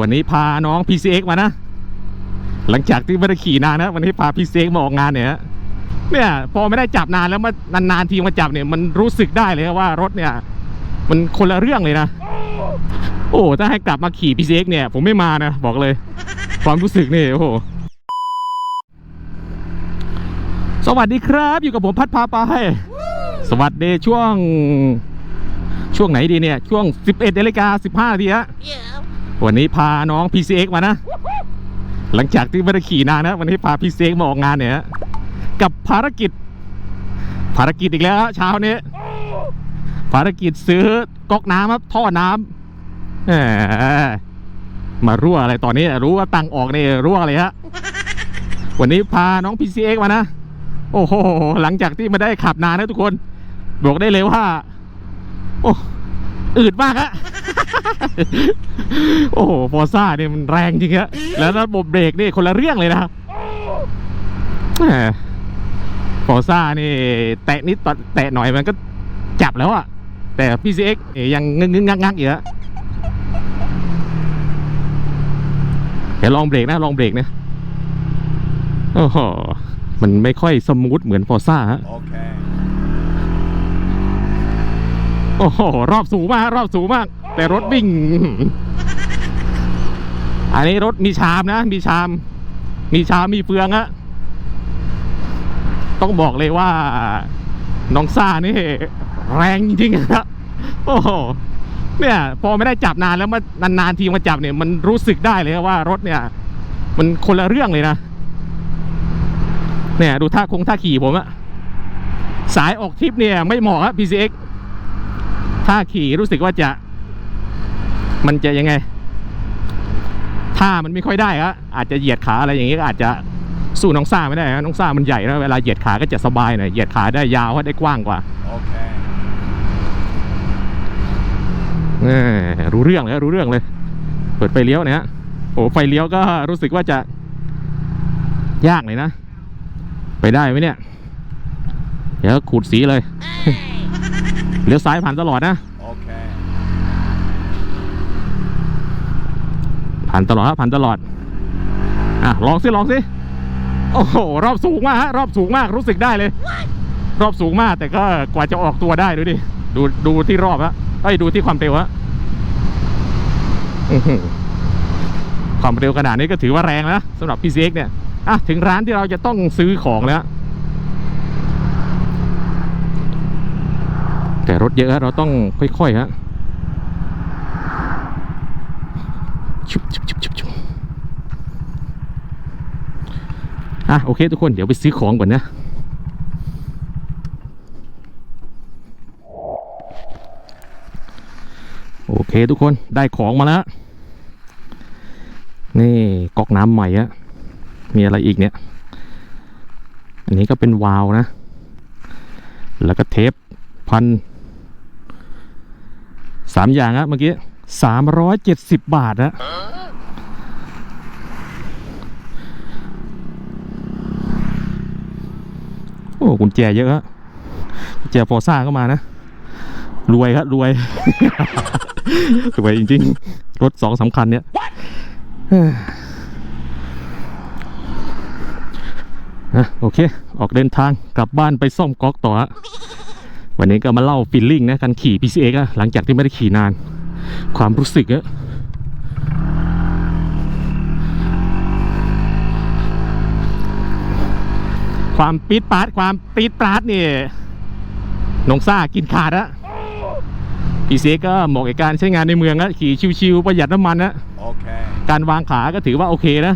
วันนี้พาน้อง PCX มานะ หลังจากที่ไม่ได้ขี่นานนะ วันนี้พา PCX มาออกงานเนี่ยเนี่ยพอไม่ได้จับนานแล้วมานานๆทีมาจับเนี่ยมันรู้สึกได้เลยว่ารถเนี่ย มันคนละเรื่องเลยนะ โอ้ถ้าให้กลับมาขี่ PCX เนี่ย ผมไม่มานะ บอกเลย ความรู้สึกนี่โอ้โหสวัสดีครับ อยู่กับผมพัดพาไปสวัสดีช่วง ช่วงไหนดีเนี่ย ช่วง 11นาฬิกา15นาทีฮะ วันนี้พาน้อง PCX มานะ หลังจากที่ไม่ได้ขี่นานนะ วันนี้พา PCX มาออกงานเนี่ย กับภารกิจ ภารกิจอีกแล้วเช้านี้ ภารกิจซื้อก๊อกน้ำครับท่อน้ำมารั่วอะไรตอนนี้ รู้ว่าตังออกเนี่ยรั่วเลยฮะ วันนี้พาน้อง PCX มานะ โอ้โห หลังจากที่ไม่ได้ขับนานนะทุกคน บอกได้เลยว่า โอ้อืดมากฮะ โอ้โหฟอร์ซ่าเนี่ยมันแรงจริงฮะแล้วระบบเบรกนี่คนละเรื่องเลยนะแหมฟอร์ซ่านี่ แตะนิดแตะหน่อยมันก็จับแล้วอะแต่ PCX เอ๋ยังงึงงึงงักงักอยู่ฮะเดี๋ยวลองเบรกนะลองเบรกนะโอ้โหมันไม่ค่อยสมูทเหมือนฟอร์ซ่าฮะ Okay. โอ้โห รอบสูงมาก รอบสูงมาก แต่รถวิ่ง อันนี้รถมีชามนะ มีชาม มีชามมีเฟืองอะต้องบอกเลยว่า น้องซ่านี่ แรงจริงๆนะโอ้โหเนี่ย พอไม่ได้จับนานแล้วมานานๆทีมาจับเนี่ย มันรู้สึกได้เลยว่ารถเนี่ย มันคนละเรื่องเลยนะเนี่ยดูท่าคงท่าขี่ผมอะสายออกทริปเนี่ย ไม่เหมาะครับ PCX ถ้าขี่รู้สึกว่าจะ มันจะยังไง ถ้ามันไม่ค่อยได้ครับอาจจะเหยียดขาอะไรอย่างนี้ก็อาจจะสู้น้องซ่าไม่ได้นะน้องซ่ามันใหญ่นะเวลาเหยียดขาก็จะสบายหน่อยเหยียดขาได้ยาวได้กว้างกว่า Okay. เออรู้เรื่องเลยรู้เรื่องเลย เปิดไฟเลี้ยวเนี่ยฮะโอ้ไฟเลี้ยวก็รู้สึกว่าจะยากเลยนะ ไปได้ไหมเนี่ย เดี๋ยวขูดสีเลยเลี้ยวซ้ายผ่านตลอดนะ Okay. ผ่านตลอดครับผ่านตลอดอะลองสิลองสิโอ้โหรอบสูงมากฮะรอบสูงมากรู้สึกได้เลย รอบสูงมากแต่ก็กว่าจะออกตัวได้ดูดิดูดูที่รอบฮะเอ้ดูที่ความเร็วฮะความเร็วขนาดนี้ก็ถือว่าแรงนะสำหรับ PCX เซกเนี่ยอะถึงร้านที่เราจะต้องซื้อของแล้ว แต่รถเยอะเราต้องค่อยๆฮะ ชุบชุบชุบชุบชุบ อะโอเคทุกคนเดี๋ยวไปซื้อของก่อนนะโอเคทุกคนได้ของมาแล้ว นี่ก๊อกน้ำใหม่อะมีอะไรอีกเนี่ย อันนี้ก็เป็นวาล์วนะ แล้วก็เทปพันสามอย่างอะเมื่อกี้สามร้อยเจ็ดสิบบาทอะ อ้กุญแจเยอะฮะกุญแจฟอร์ซ่าก็มานะ รวยครับรวย รวยจริงๆ รถสองสำคัญเนี่ยเฮ้ยโอเค ออกเดินทางกลับบ้านไปซ่อมก๊อกต่อฮะวันนี้ก็มาเล่าฟีลลิ่งนะการขี่ PCX หลังจากที่ไม่ได้ขี่นาน ความรู้สึกอะ ความปี๊ดปาดความปี๊ดปาดนี่น้องซ่ากินขาดอะ PCX ก็เหมาะกับการใช้งานในเมืองอะขี่ชิวๆประหยัดน้ำมันนะ Okay. การวางขาก็ถือว่าโอเคนะ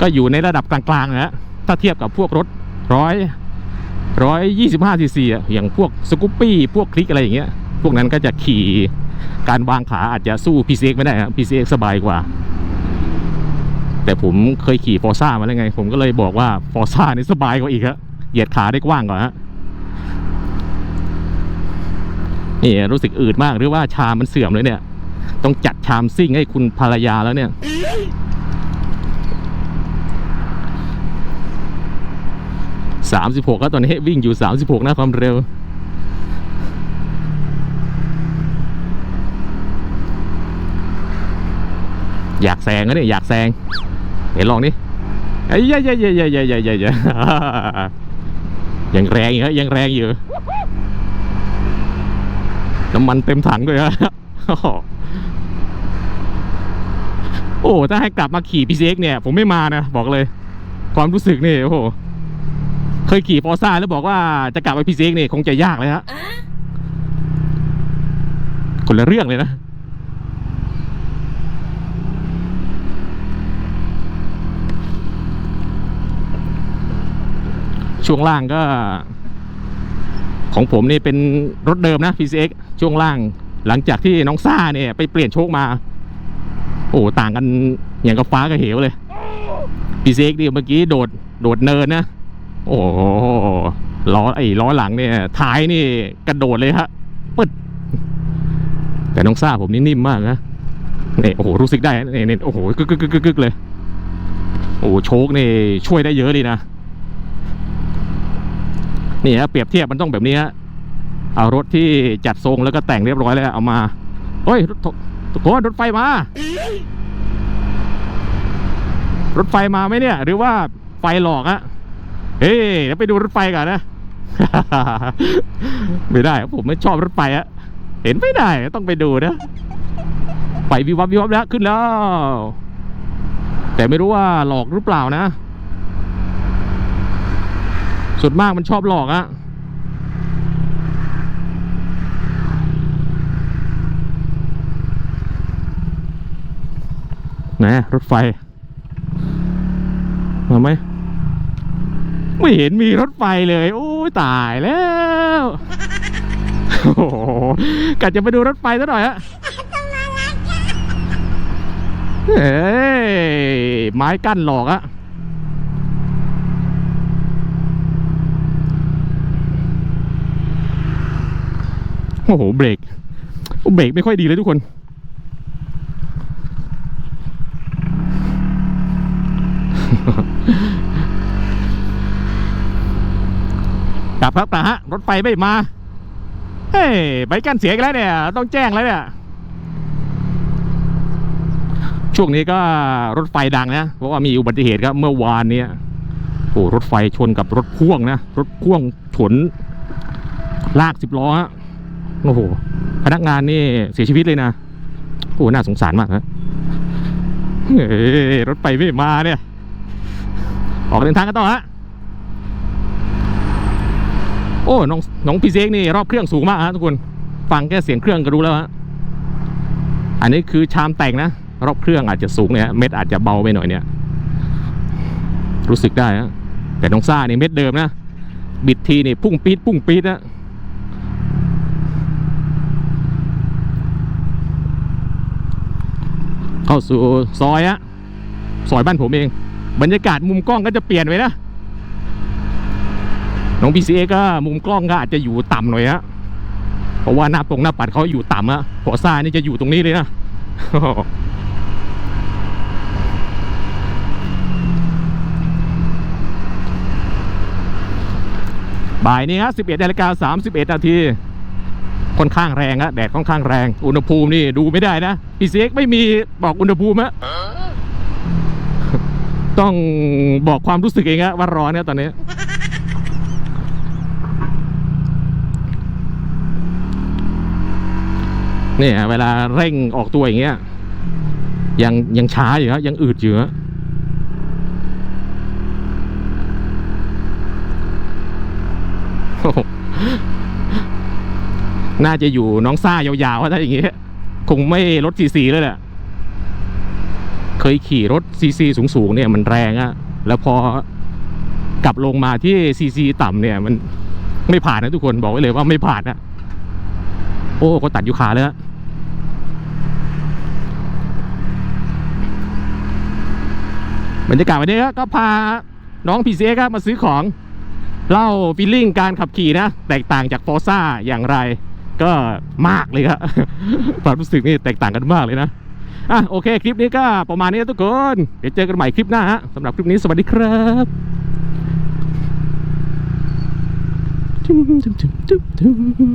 ก็อยู่ในระดับกลางๆนะฮะถ้าเทียบกับพวกรถร้อยร้อยยี่สิบห้าซีซีอะอย่างพวกสกูปปี้พวกคลิกอะไรอย่างเงี้ย พวกนั้นก็จะขี่การวางขาอาจจะสู้ PCX ไม่ได้ครับ PCX สบายกว่า แต่ผมเคยขี่ฟอร์ซ่ามาแล้วไง ผมก็เลยบอกว่าฟอร์ซ่านี่สบายกว่าอีกครับเหยียดขาได้กว้างกว่าฮะนี่รู้สึกอืดมากหรือว่าชามมันเสื่อมเลยเนี่ย ต้องจัดชามซิ่งให้คุณภรรยาแล้วเนี่ยสามสิบหกแล้วตอนนี้วิ่งอยู่สามสิบหกนะความเร็วออยากแซงนะเนี่ยอยากแซง เห็นลองดิไอ้ยยยยยยยยยยยังแรงอยู่ฮะยังแรงอยู่ น้ำมันเต็มถังด้วยฮะโอ้ถ้าให้กลับมาขี่ PCX เนี่ย ผมไม่มานะ บอกเลย ความรู้สึกนี่โอ้โหเคยขี่ฟอร์ซ่าแล้วบอกว่าจะกลับไป PCX นี่ คงจะยากเลยฮะคนละเรื่องเลยนะ ช่วงล่างก็ ของผมนี่เป็นรถเดิมนะ PCX ช่วงล่าง หลังจากที่น้องซ่าเนี่ย ไปเปลี่ยนโชคมา โอ้ต่างกันอย่างกับฟ้ากับเหวเลย PCX นี่เมื่อกี้โดดโดดเนินนะ โอ้ล้อไอ้ล้อหลังเนี่ยท้ายนี่กระโดดเลยฮะปึ๊ดแต่น้องซ่าผมนี่นิ่มมากนะเนี่ยโอ้โหรู้สึกได้นะนี่นี่โอ้โหกึกกึกกึกกึกกึกเลย โอ้โชคนี่ช่วยได้เยอะเลยนะ นี่ฮะเปรียบเทียบมันต้องแบบนี้ฮะเอารถที่จัดทรงแล้วก็แต่งเรียบร้อยแล้วเอามาเฮ้ยรถทุกคนรถไฟมา รถไฟมาไหมเนี่ย หรือว่าไฟหลอกอะเฮ้ยเดี๋ยวไปดูรถไฟก่อนนะ ไม่ได้ผมไม่ชอบรถไฟอะเห็นไม่ได้ต้องไปดูนะไฟวิววับวิววับแล้วขึ้นแล้ว แต่ไม่รู้ว่าหลอกหรือเปล่านะ ส่วนมากมันชอบหลอกอะไหนรถไฟมาไหมไม่เห็นมีรถไฟเลย โอ้ยตายแล้วโอ้โหกะจะไปดูรถไฟซะหน่อยฮะเอ้ยไม้กั้นหลอกอะ โอ้โหเบรกโอ้เบรกไม่ค่อยดีเลยทุกคน กลับครับแต่ฮะ รถไฟไม่มา เฮ้ยใบกันเสียอีกแล้วเนี่ย ต้องแจ้งแล้วเนี่ย ช่วงนี้ก็รถไฟดังนะ เพราะว่ามีอุบัติเหตุครับ เมื่อวานเนี้ยโอ้รถไฟชนกับรถพ่วงนะ รถพ่วงชนลากสิบล้อฮะ โอ้โห พนักงานนี่เสียชีวิตเลยนะ โอ้ น่าสงสารมากฮะรถไฟไม่มาเนี่ย ออกเดินทางกันต่อฮะ โอ้ น้องน้องพีเซ็กนี่รอบเครื่องสูงมากฮะทุกคน ฟังแค่เสียงเครื่องก็รู้แล้วฮะ อันนี้คือชามแต่งนะ รอบเครื่องอาจจะสูงเนี่ยเม็ดอาจจะเบาไปหน่อยเนี่ย รู้สึกได้ฮะ แต่น้องซ่านี่เม็ดเดิมนะ บิดทีนี่พุ่งปี๊ดพุ่งปี๊ดนะ เข้าสู่ซอยอะซอยบ้านผมเอง บรรยากาศมุมกล้องก็จะเปลี่ยนไปนะน้อง PCA ก็มุมกล้องก็อาจจะอยู่ต่ำหน่อยฮะเพราะว่าหน้าตรงหน้าปัดเขาอยู่ต่ำอะพอซ่านี่จะอยู่ตรงนี้เลยนะบ่ายนี้ฮะ11นาฬิกา31นาที ค่อนข้างแรงฮะแดดค่อนข้างแรง อุณหภูมินี่ดูไม่ได้นะ PCX ไม่มีบอกอุณหภูมิฮะต้องบอกความรู้สึกเองฮะว่าร้อนเนี่ยตอนนี้เนี่ยเวลาเร่งออกตัวอย่างเงี้ยยังยังช้าอยู่ฮะยังอืดอยู่ฮะโอ้ น่าจะอยู่น้องซ่ายาวๆถ้าอย่างเงี้ยคงไม่รถซีซีเลยแหละเคยขี่รถซีซีสูงๆเนี่ยมันแรงอะแล้วพอกลับลงมาที่ซีซีต่ำเนี่ย มันไม่ผ่านนะทุกคนบอกไว้เลยว่าไม่ผ่านนะโอ้ก็ตัดอยู่ขาเลยฮะบรรยากาศวันนี้ก็พาน้องพีเซครับมาซื้อของ เล่าฟีลลิ่งการขับขี่นะ แตกต่างจากฟอร์ซ่าอย่างไร ก็มากเลยครับความรู้สึกนี่แตกต่างกันมากเลยนะอะโอเคคลิปนี้ก็ประมาณนี้ทุกคน เดี๋ยวเจอกันใหม่คลิปหน้าฮะสำหรับคลิปนี้สวัสดีครับจุ๊มจุ๊มจุ๊มจุ๊มจุ๊ม